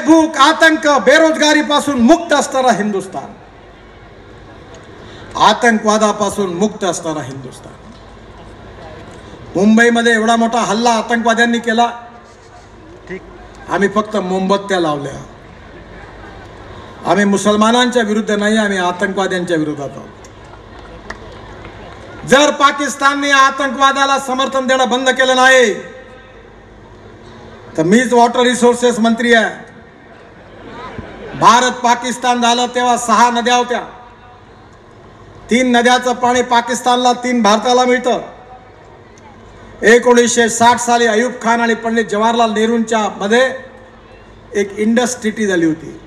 भूक आतंक बेरोजगारीपासून मुक्त असणारा हिंदुस्थान. आतंकवादापासून मुक्त असणारा हिंदुस्थान. मुंबईमध्ये एवढा मोठा हल्ला आतंकवाद्यांनी केला. आम्ही फक्त मोमबत्त्या लावल्या. आम्ही मुसलमानांच्या विरुद्ध नाही आम्ही आतंकवाद्यांच्या विरोधात आहोत. जर पाकिस्तानने आतंकवादाला समर्थन देणं बंद केलं नाही तर मीच वॉटर रिसोर्सेस मंत्री आहे. भारत पाकिस्तान झालं तेव्हा सहा नद्या होत्या. तीन नद्याचं पाणी पाकिस्तानला तीन भारताला मिळतं. एकोणीसशे साठ साली अयूब खान आणि पंडित जवाहरलाल नेहरूंच्या मध्ये एक इंडस ट्रिटी झाली होती.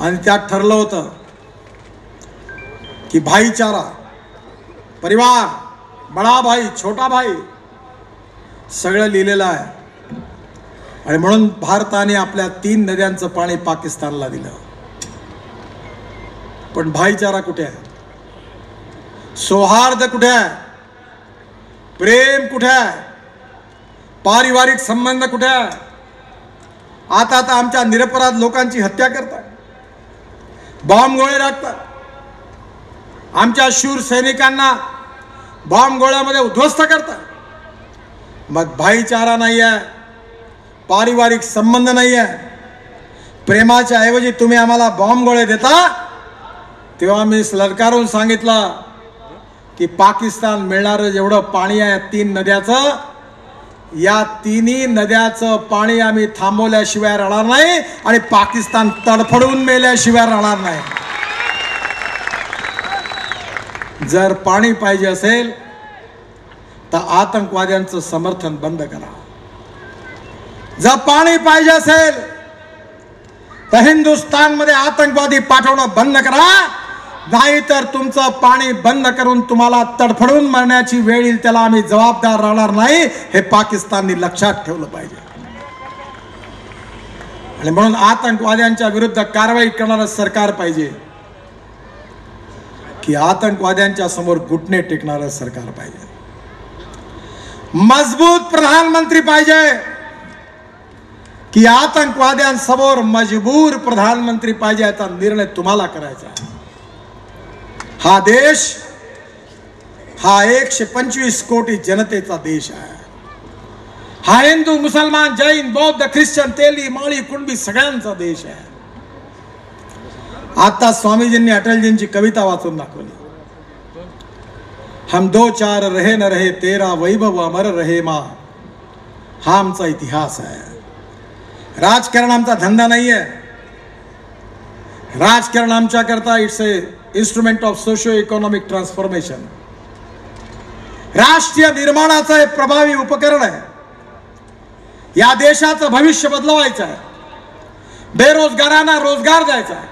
आणि त्यात ठरलं होतं की भाईचारा परिवार बडा भाई छोटा भाई सगळं लिहिलेलं आहे. आणि म्हणून भारताने आपल्या तीन नद्यांचं पाणी पाकिस्तानला दिलं. पण भाईचारा कुठे आहे? सौहार्द कुठे आहे? प्रेम कुठे आहे? पारिवारिक संबंध कुठे आहे? आता आता आमच्या निरपराध लोकांची हत्या करतात. बॉम्ब गोळे राखतात. आमच्या शूर सैनिकांना बॉम्ब गोळ्यामध्ये उद्ध्वस्त करतात. मग भाईचारा नाही आहे पारिवारिक संबंध नाही आहे प्रेमाच्या ऐवजी तुम्ही आम्हाला बॉम्ब गोळे देता? तेव्हा मी ललकारून सांगितलं की पाकिस्तान मिळणारं जेवढं पाणी आहे तीन नद्याचं या तिन्ही नद्याचं पाणी आम्ही थांबवल्याशिवाय राहणार नाही आणि पाकिस्तान तडफडून मेल्याशिवाय राहणार नाही. जर पाणी पाहिजे असेल तर आतंकवाद्यांचं समर्थन बंद करा. जर पाणी पाहिजे असेल तर हिंदुस्थानमध्ये आतंकवादी पाठवणं बंद करा. नाहीतर तुमचं पाणी बंद करून तुम्हाला तडफडून मरण्याची वेळ येईल त्याला आम्ही जबाबदार राहणार नाही. हे पाकिस्ताननी लक्षात ठेवलं पाहिजे. आणि म्हणून आतंकवाद्यांच्या विरुद्ध कारवाई करणारं सरकार पाहिजे. की आतंकवाद्यांच्या समोर घुटणे टेकणारं सरकार पाहिजे. मजबूत प्रधानमंत्री पाहिजे. की आतंकवाद्यांसमोर मजबूर प्रधानमंत्री पाहिजे याचा निर्णय तुम्हाला करायचा आहे. हा देश हा एकशे पंचवीस कोटी जनतेचा देश आहे. हा हिंदू मुसलमान जैन बौद्ध ख्रिश्चन तेली माळी कुणबी सगळ्यांचा देश आहे. आता स्वामीजींनी अटलजींची कविता वाचून दाखवली. हम दो चार रहे न रहे तेरा वैभव अमर रहे मा. हा आमचा इतिहास आहे. राजकारण आमचा धंदा नाही आहे राजकारण आमच्याकरता it's a instrument of socio economic transformation राष्ट्रीय निर्माणाचं हे प्रभावी उपकरण आहे. या देशाचं भविष्य बदलवायचं आहे. बेरोजगारांना रोजगार द्यायचा आहे.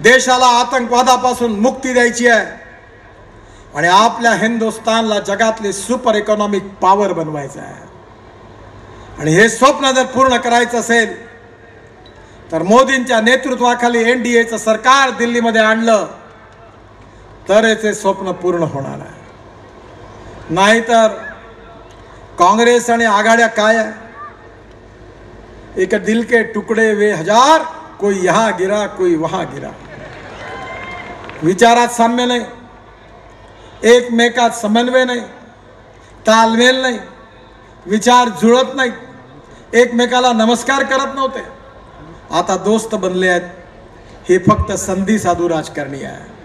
देशाला आतंकवादापासून मुक्ती द्यायची आहे. आणि आपल्या हिंदुस्थानला जगातली सुपर इकॉनॉमिक पॉवर बनवायचं आहे. आणि हे स्वप्न जर पूर्ण करायचं असेल तर मोदींच्या नेतृत्वाखाली एन डी एचं सरकार दिल्लीमध्ये आणलं तर याचे स्वप्न पूर्ण होणार आहे. नाहीतर काँग्रेस आणि आघाड्या काय आहे? एक दिल के टुकड़े वे हजार कोई यहा गिरा कोई वहा गिरा. विचारात साम्य नाही. एकमेकात समन्वय नाही. तालमेल नाही. विचार जुळत नाही एकमेकाला नमस्कार करत नव्हते. आता दोस्त बनले आहेत. हे फक्त संधी साधू राजकारणी आहे